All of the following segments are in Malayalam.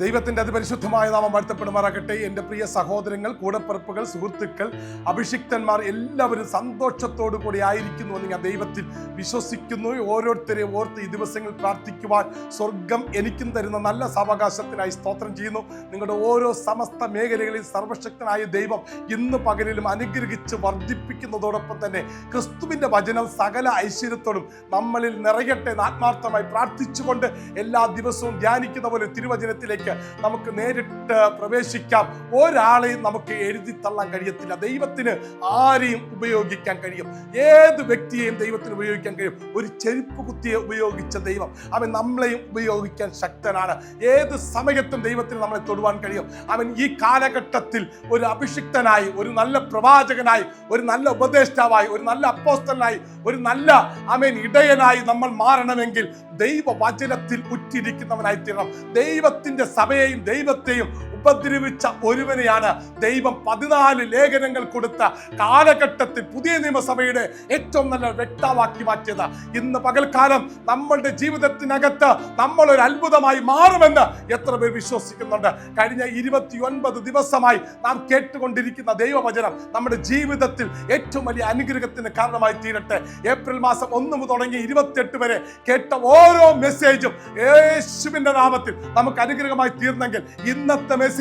ദൈവത്തിന്റെ അതിപരിശുദ്ധമായ നാമം വാഴ്ത്തപ്പെടുമാറാകട്ടെ. എന്റെ പ്രിയ സഹോദരങ്ങൾ കൂടപ്പിറപ്പുകൾ സുഹൃത്തുക്കൾ അഭിഷിക്തന്മാർ എല്ലാവരും സന്തോഷത്തോടു കൂടി ആയിരിക്കുന്നു എന്ന് ഞാൻ ദൈവത്തിൽ വിശ്വസിക്കുന്നു. ഓരോരുത്തരെയും ഓർത്ത് ഈ ദിവസങ്ങൾ പ്രാർത്ഥിക്കുവാൻ സ്വർഗം എനിക്കും തരുന്ന നല്ല സാവകാശത്തിനായി സ്തോത്രം ചെയ്യുന്നു. നിങ്ങളുടെ ഓരോ സമസ്ത മേഖലകളിൽ സർവശക്തനായ ദൈവം ഇന്ന് പകലിലും അനുഗ്രഹിച്ച് വർദ്ധിപ്പിക്കുന്നതോടൊപ്പം തന്നെ ക്രിസ്തുവിന്റെ വചനം സകല ഐശ്വര്യത്തോടും നമ്മളിൽ നിറയട്ടെ ആത്മാർത്ഥമായി പ്രാർത്ഥിച്ചുകൊണ്ട് എല്ലാ ദിവസവും ധ്യാനിക്കുന്ന പോലെ തിരുവചനത്തിലേക്ക് നമുക്ക് നേരിട്ട് പ്രവേശിക്കാം. ഒരാളെയും നമുക്ക് എഴുതി തള്ളാൻ കഴിയത്തില്ല. ദൈവത്തിന് ആരെയും ഉപയോഗിക്കാൻ കഴിയും. ഏത് വ്യക്തിയെയും ദൈവത്തിന് ഉപയോഗിക്കാൻ കഴിയും. ഒരു ചെരുപ്പ് കുത്തിയെ ഉപയോഗിച്ച ദൈവം. അവൻ നമ്മളെയും ഉപയോഗിക്കാൻ ശക്തനാണ്. ഏത് സമയത്തും ദൈവത്തിന് നമ്മളെ തൊടുവാൻ കഴിയും. അവൻ ഈ കാലഘട്ടത്തിൽ ഒരു അഭിഷിക്തനായി ഒരു നല്ല പ്രവാചകനായി ഒരു നല്ല ഉപദേഷ്ടാവായി ഒരു നല്ല അപ്പോസ്തനായി ഒരു നല്ല അവൻ ഇടയനായി നമ്മൾ മാറണമെങ്കിൽ ദൈവ വചനത്തിൽ ഉറ്റിരിക്കുന്നവനായി തീരണം ദൈവത്തിന്റെ സഭയെയും ദൈവത്തെയും ഉപദ്രവിച്ച ഒരുവനെയാണ് ദൈവം പതിനാല് ലേഖനങ്ങൾ കൊടുത്ത കാലഘട്ടത്തിൽ പുതിയ നിയമസഭയുടെ ഏറ്റവും നല്ല വ്യക്തമാക്കി മാറ്റിയത്. ഇന്ന് പകൽക്കാലം നമ്മളുടെ ജീവിതത്തിനകത്ത് നമ്മൾ ഒരു അത്ഭുതമായി മാറുമെന്ന് എത്ര പേർ വിശ്വസിക്കുന്നുണ്ട്. കഴിഞ്ഞ ഇരുപത്തി ഒൻപത് ദിവസമായി നാം കേട്ടുകൊണ്ടിരിക്കുന്ന ദൈവവചനം നമ്മുടെ ജീവിതത്തിൽ ഏറ്റവും വലിയ അനുഗ്രഹത്തിന് കാരണമായി തീരട്ടെ. ഏപ്രിൽ മാസം ഒന്ന് തുടങ്ങി ഇരുപത്തിയെട്ട് വരെ കേട്ട ഓരോ മെസ്സേജും യേശുവിന്റെ നാമത്തിൽ നമുക്ക് അനുഗ്രഹമായി തീർന്നെങ്കിൽ ഇന്നത്തെ മെസ്സേജ്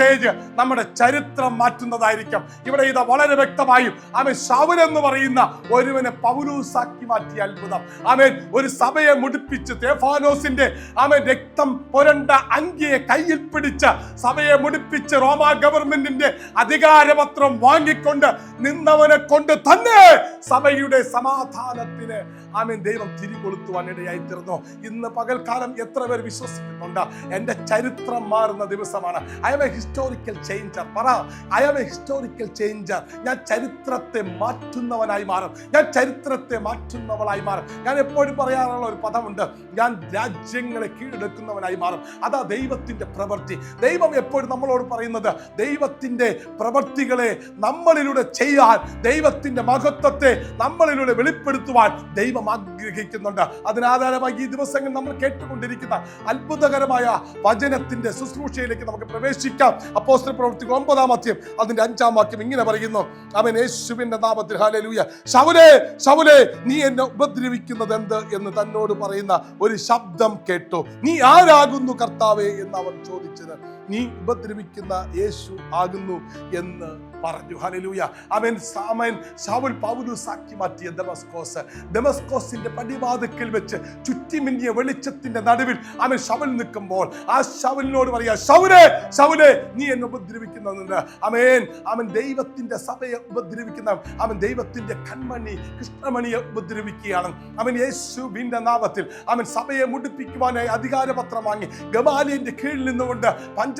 നമ്മുടെ ചരിത്രം മാറ്റുന്നതായിരിക്കും. ഇവിടെ ഇത് വളരെ വ്യക്തമായും അവൻ ശൗൽ എന്ന് പറയുന്ന ഒരുവനെ പൗലൂസാക്കി മാറ്റിയ അത്ഭുതം. അവൻ ഒരു സഭയെ മുടിപ്പിച്ച് തേഫാനോസിന്റെ അവൻ രക്തം പുരണ്ട അങ്കിയെ കയ്യിൽ പിടിച്ച് സഭയെ മുടിപ്പിച്ച് റോമ ഗവൺമെന്റിന്റെ അധികാരപത്രം വാങ്ങിക്കൊണ്ട് നിന്നവനെ കൊണ്ട് തന്നെ സഭയുടെ സമാധാനത്തിന് ആമേൻ. ദൈവം തിരികൊളുത്തുവാൻ ഇടയായി തീർന്നു? ഇന്ന് പകൽക്കാലം എത്ര പേർ വിശ്വസിക്കുന്നുണ്ട്? എന്റെ ചരിത്രം മാറുന്ന ദിവസമാണ്. I M a historical changer പറ. I M a historical changer ഞാൻ ചരിത്രത്തെ മാറ്റുന്നവനായി മാറും. ഞാൻ ചരിത്രത്തെ മാറ്റുന്നവളായി മാറും. ഞാൻ എപ്പോഴും പറയാറുള്ള ഒരു പദമുണ്ട്. ഞാൻ രാജ്യങ്ങളെ കീഴടക്കുന്നവനായി മാറും. അതാ ദൈവത്തിന്റെ പ്രവൃത്തി. ദൈവം എപ്പോഴും നമ്മളോട് പറയുന്നത് ദൈവത്തിന്റെ പ്രവൃത്തികളെ നമ്മളിലൂടെ ചെയ്യാൻ ദൈവത്തിന്റെ മഹത്വത്തെ നമ്മളിലൂടെ വെളിപ്പെടുത്തുവാൻ ദൈവം ആഗ്രഹിക്കുന്നുണ്ട് അതിനാധാരമായി ഈ ദിവസങ്ങൾ നമ്മൾ കേട്ടുകൊണ്ടിരിക്കുന്ന അത്ഭുതകരമായ വചനത്തിന്റെ ശുശ്രൂഷയിലേക്ക് നമുക്ക് പ്രവേശിക്കാം. അപ്പോസ്റ്റർ പ്രവർത്തിക്കും ഒമ്പതാം അധ്യം അതിന്റെ അഞ്ചാം വാക്യം ഇങ്ങനെ പറയുന്നു. അവൻ യേശുവിന്റെ നാമത്തിൽ ഹാലലൂയ ശൗലേ ശൗലേ നീ എന്നെ ഉപദ്രവിക്കുന്നത് എന്ത് എന്ന് തന്നോട് പറയുന്ന ഒരു ശബ്ദം കേട്ടു. നീ ആരാകുന്നു കർത്താവേ എന്ന് അവൻ ചോദിച്ചത്. നീ ഉപദ്രവിക്കുന്ന യേശു ആകുന്നു എന്ന് പറഞ്ഞു. ഹലലൂയ അവൻ അവൻ സാവൽ പൗലുസാക്കി മാറ്റിയ ദമസ്കോസ്. ദമസ്കോസിന്റെ പടിവാതുക്കൽ വെച്ച് ചുറ്റിമിന്നിയ വെളിച്ചത്തിന്റെ നടുവിൽ അവൻ ശവൽ നിൽക്കുമ്പോൾ ആ ശവലിനോട് പറയാ ഷൗലെ ശൗലേ നീ എന്നെ ഉപദ്രവിക്കുന്നുണ്ട് അവൻ അവൻ ദൈവത്തിന്റെ സഭയെ ഉപദ്രവിക്കുന്ന അവൻ ദൈവത്തിന്റെ കൺമണി കൃഷ്ണമണിയെ ഉപദ്രവിക്കുകയാണ്. അവൻ യേശുവിന്റെ നാമത്തിൽ അവൻ സഭയെ മുടിപ്പിക്കുവാനായി അധികാരപത്രം വാങ്ങി ഗമാലിയന്റെ കീഴിൽ നിന്നുകൊണ്ട് പഞ്ച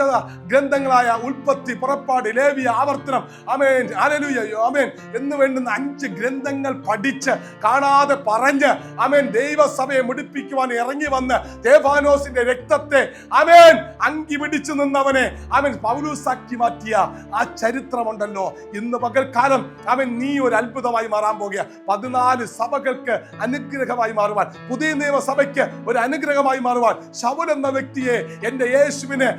ഗ്രന്ഥങ്ങളായ ഉൽപ്പത്തി പുറപ്പാട് ലേവിയ ആവർത്തനം. അമേൻ അലലുയോ അമേൻ എന്ന് വേണ്ടുന്ന അഞ്ച് ഗ്രന്ഥങ്ങൾ പഠിച്ച് കാണാതെ പറഞ്ഞ് അമേൻ ദൈവസഭയെ മുടിപ്പിക്കുവാൻ ഇറങ്ങി വന്ന് ദേവാനോസിന്റെ രക്തത്തെ അമേൻ അങ്കി പിടിച്ചു നിന്നവനെ അവൻ പൗലൂസാക്കി മാറ്റിയ ആ ചരിത്രമുണ്ടല്ലോ. ഇന്ന് പകൽക്കാലം അവൻ നീ ഒരു അത്ഭുതമായി മാറാൻ പോകുക. പതിനാല് സഭകൾക്ക് അനുഗ്രഹമായി മാറുവാൻ പുതിയ നിയമസഭയ്ക്ക് ഒരു അനുഗ്രഹമായി മാറുവാൻ ശൗൽ എന്ന വ്യക്തിയെ എന്റെ യേശുവിനെ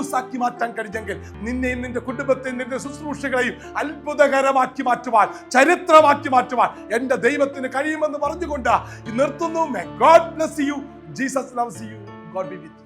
പൗലൂസാക്കി മാറ്റാൻ കഴിഞ്ഞെങ്കിൽ നിന്നെയും നിന്റെ കുടുംബത്തെയും നിന്റെ ശുശ്രൂഷകളെയും അത്ഭുതകരമാക്കി മാറ്റുവാൻ ചരിത്രമാക്കി മാറ്റുവാൻ എന്റെ ദൈവത്തിന് കഴിയുമെന്ന് പറഞ്ഞുകൊണ്ട് നിർത്തുന്നു. God bless you Jesus loves you God be with